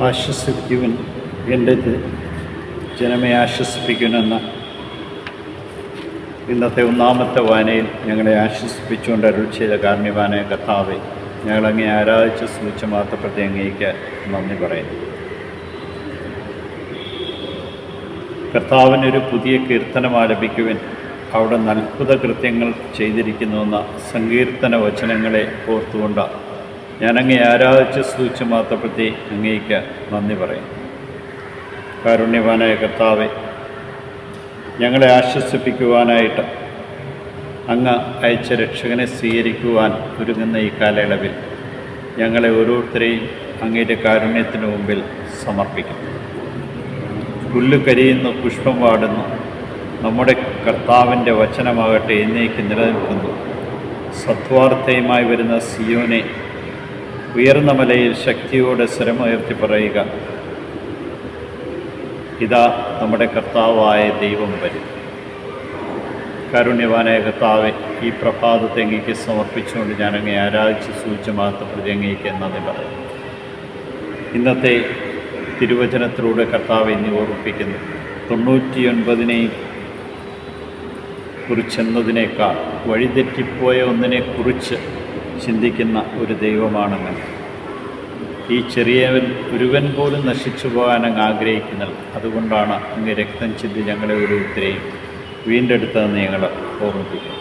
ആശ്വസിപ്പിക്കുവൻ. എന്റെ ജനമെ ആശ്വസിപ്പിക്കുമെന്ന ഇന്നത്തെ ഒന്നാമത്തെ വായനയിൽ ഞങ്ങളെ ആശ്വസിപ്പിച്ചുകൊണ്ട് അരുൾ ചെയ്ത കാർമ്യവാനായ കഥാവെ ഞങ്ങളങ്ങേ ആരാധിച്ച് സൂക്ഷിച്ച മാത്രപ്പെട്ട് അങ്ങേക്ക് നന്ദി പറയുന്നു. കർത്താവിനൊരു പുതിയ കീർത്തനം ആലപിക്കുവാൻ. അവിടെ അത്ഭുത കൃത്യങ്ങൾ ചെയ്തിരിക്കുന്നുവെന്ന സങ്കീർത്തന വചനങ്ങളെ ഓർത്തുകൊണ്ട് ഞാനങ്ങേ ആരാധിച്ച് സൂക്ഷിച്ച മാത്രപ്പെടുത്തി അങ്ങേക്ക് നന്ദി പറയും. കാരുണ്യവാനായ കർത്താവെ ഞങ്ങളെ ആശ്വസിപ്പിക്കുവാനായിട്ട് അങ്ങ് അയച്ച രക്ഷകനെ സ്വീകരിക്കുവാൻ ഒരുങ്ങുന്ന ഈ കാലയളവിൽ ഞങ്ങളെ ഓരോരുത്തരെയും അങ്ങയുടെ കാരുണ്യത്തിന് മുമ്പിൽ സമർപ്പിക്കുന്നു. പുല്ല് കരിയുന്നു പുഷ്പം വാടുന്നു നമ്മുടെ കർത്താവിന്റെ വചനമാകട്ടെ എന്നേക്ക് നിലനിൽക്കുന്നു. സത്വാർത്ഥയുമായി വരുന്ന സിയോനെ ഉയർന്ന മലയിൽ ശക്തിയോടെ സ്വരമുയർത്തി പറയുക ഇതാ നമ്മുടെ കർത്താവായ ദൈവം വരും. കാരുണ്യവാനായ കർത്താവെ ഈ പ്രഭാതത്തെ അങ്ങേക്ക് സമർപ്പിച്ചുകൊണ്ട് ഞാൻ അങ്ങേ ആരാധിച്ച് സൂചിച്ച മാത്രപ്രതി അങ്ങേക്ക് നന്ദി പറയും ഇന്നത്തെ തിരുവചനത്തിലൂടെ കർത്താവ് ഇനി ഓർമ്മിപ്പിക്കുന്നു. തൊണ്ണൂറ്റിയൊൻപതിനെയും കുറിച്ചെന്നതിനേക്കാൾ വഴിതെറ്റിപ്പോയ ഒന്നിനെ കുറിച്ച് ചിന്തിക്കുന്ന ഒരു ദൈവമാണെന്ന്. ഈ ചെറിയവൻ ഒരുവൻ പോലും നശിച്ചു പോകാൻ അങ്ങ് ആഗ്രഹിക്കുന്നത് അതുകൊണ്ടാണ് അങ്ങ് രക്തം ചിന്തി ഞങ്ങളെ ഓരോരുത്തരെയും വീണ്ടെടുത്തതെന്ന് ഞങ്ങൾ ഓർമ്മിപ്പിക്കും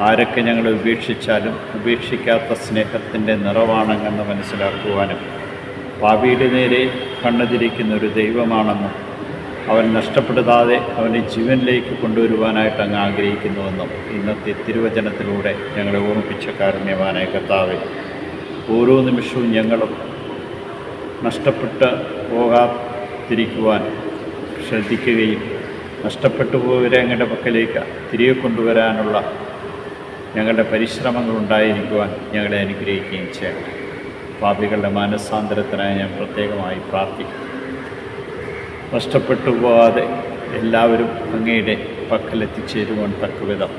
ആരൊക്കെ ഞങ്ങളെ ഉപേക്ഷിച്ചാലും ഉപേക്ഷിക്കാത്ത സ്നേഹത്തിന്റെ നിറവാണെന്ന് മനസ്സിലാക്കുവാനും പാപിയുടെ നേരെ കണ്ണുതിരിക്കുന്ന ഒരു ദൈവമാണെന്നും അവൻ നഷ്ടപ്പെടുത്താതെ അവനെ ജീവനിലേക്ക് കൊണ്ടുവരുവാനായിട്ട് അങ്ങ് ആഗ്രഹിക്കുന്നുവെന്നും ഇന്നത്തെ തിരുവചനത്തിലൂടെ ഞങ്ങളെ ഓർമ്മിപ്പിച്ച കാരുണ്യവാനായ കർത്താവെ ഓരോ നിമിഷവും ഞങ്ങളും നഷ്ടപ്പെട്ട് പോകാതിരിക്കുവാൻ ശ്രദ്ധിക്കുകയും നഷ്ടപ്പെട്ടു പോയവരെ ഞങ്ങളുടെ പക്കലേക്ക് തിരികെ കൊണ്ടുവരാനുള്ള ഞങ്ങളുടെ പരിശ്രമങ്ങൾ ഉണ്ടായിരിക്കുവാൻ ഞങ്ങളെ അനുഗ്രഹിക്കുകയും ചെയ്യണം പാപികളുടെ മാനസാന്തരത്തിനായി ഞാൻ പ്രത്യേകമായി പ്രാർത്ഥിക്കും നഷ്ടപ്പെട്ടു പോകാതെ എല്ലാവരും അങ്ങയുടെ പക്കലെത്തിച്ചേരുവാൻ തക്കവിധം.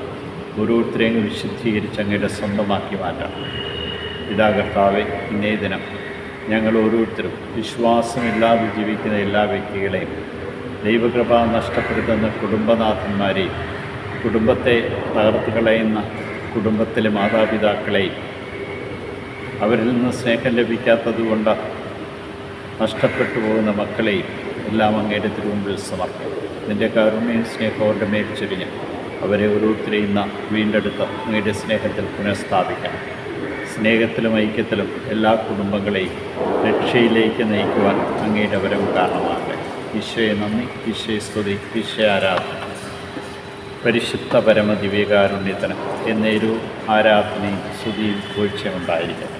ഓരോരുത്തരെയും വിശുദ്ധീകരിച്ച് അങ്ങയുടെ സ്വന്തമാക്കി മാറ്റണം. ഇതാ കർത്താവെ ഇന്നേ ദിനം ഞങ്ങൾ ഓരോരുത്തരും വിശ്വാസമില്ലാതെ ജീവിക്കുന്ന എല്ലാ വ്യക്തികളെയും ദൈവകൃപ നഷ്ടപ്പെടുത്തുന്ന കുടുംബനാഥന്മാരെയും കുടുംബത്തെ തകർത്ത് കളയുന്ന കുടുംബത്തിലെ മാതാപിതാക്കളെയും അവരിൽ നിന്ന് സ്നേഹം ലഭിക്കാത്തതുകൊണ്ട് നഷ്ടപ്പെട്ടു പോകുന്ന മക്കളെയും എല്ലാം അങ്ങയുടെ തിരുമുമ്പിൽ സമർപ്പിക്കും. നിന്റെ കാരുണ്യം സ്നേഹവരുടെ മേൽ ചൊരിഞ്ഞ് അവരെ ഓരോരുത്തരെയും വീണ്ടെടുത്ത് അങ്ങയുടെ സ്നേഹത്തിൽ പുനഃസ്ഥാപിക്കണം. സ്നേഹത്തിലും ഐക്യത്തിലും എല്ലാ കുടുംബങ്ങളെയും രക്ഷയിലേക്ക് നയിക്കുവാൻ അങ്ങയുടെ വരവ് കാരണമാകട്ടെ. ഈശോയെ നന്ദി ഈശോയെ സ്തുതി ഈശോ ആരാധന. പരിശുദ്ധ പരമ ദിവ്യകാരുണ്യത്തിന് എന്നേരു ആരാധനയും സ്തുതിയും വീഴ്ചയുണ്ടായിരിക്കണം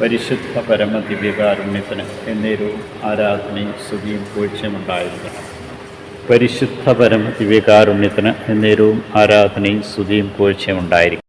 പരിശുദ്ധ പരമ ദിവ്യകാരുണ്യത്തിന് എന്നൊരു ആരാധനയും സ്തുതിയും വീഴ്ചയുമുണ്ടായിരിക്കണം പരിശുദ്ധ പരമ ദിവ്യകാരുണ്യത്തിന് എന്നേരവും ആരാധനയും സ്തുതിയും വീഴ്ചയുമുണ്ടായിരിക്കണം